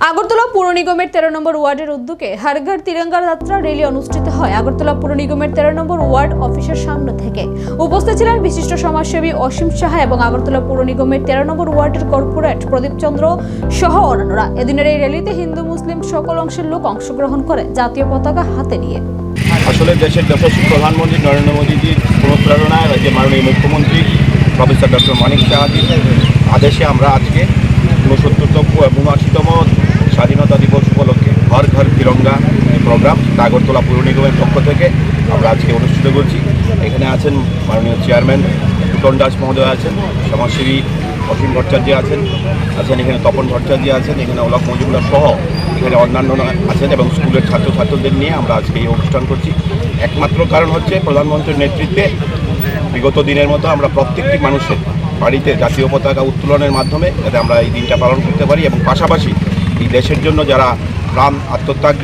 আগরতলা পুর নিগমের তেরো নম্বর ওয়ার্ডের উদ্যোগে হারঘর তিরঙ্গা যাত্রা র্যালি অনুষ্ঠিত হয় আগরতলা পুর নিগমের তেরো নম্বর ওয়ার্ড অফিসের সামনে থেকে। উপস্থিত ছিলেন বিশিষ্ট সমাজসেবী অসীম সাহা এবং আগরতলা পুর নিগমের তেরো নম্বর ওয়ার্ডের কর্পোরেট প্রদীপ চন্দ্র সহ অন্যান্যরা। এদিনের এই র্যালিতে হিন্দু, মুসলিম সকল অংশের লোক অংশগ্রহণ করে জাতীয় পতাকা হাতে নিয়ে। আসলে দেশের যশস্বী প্রধানমন্ত্রী নরেন্দ্র মোদীজির অনুপ্রেরণায় রাজ্যের মাননীয় মুখ্যমন্ত্রী প্রফেসর ডক্টর মানিক সাহাজির আদেশে আমরা আজকে ঊনসত্তরতম এবং উনআশিতম স্বাধীনতা দিবস উপলক্ষে ঘর ঘর তিরঙ্গা প্রোগ্রাম নাগরতলা পৌর নিগমের পক্ষ থেকে আমরা আজকে অনুষ্ঠিত করছি। এখানে আছেন মাননীয় চেয়ারম্যান টুটন দাস মহোদয় আছেন, সমাজসেবী অসীম ভট্টাচার্য আছেন আছেন এখানে তপন ভট্টাচার্য আছেন, এখানে অলোক মজুমদার সহ এখানে অন্যান্য আছেন এবং স্কুলের ছাত্রছাত্রীদের নিয়ে আমরা আজকে এই অনুষ্ঠান করছি। একমাত্র কারণ হচ্ছে প্রধানমন্ত্রীর নেতৃত্বে বিগত দিনের মতো আমরা প্রত্যেকটি মানুষের বাড়িতে জাতীয় পতাকা উত্তোলনের মাধ্যমে যাতে আমরা এই দিনটা পালন করতে পারি এবং পাশাপাশি দেশের জন্য যারা প্রাণ আত্মত্যাগ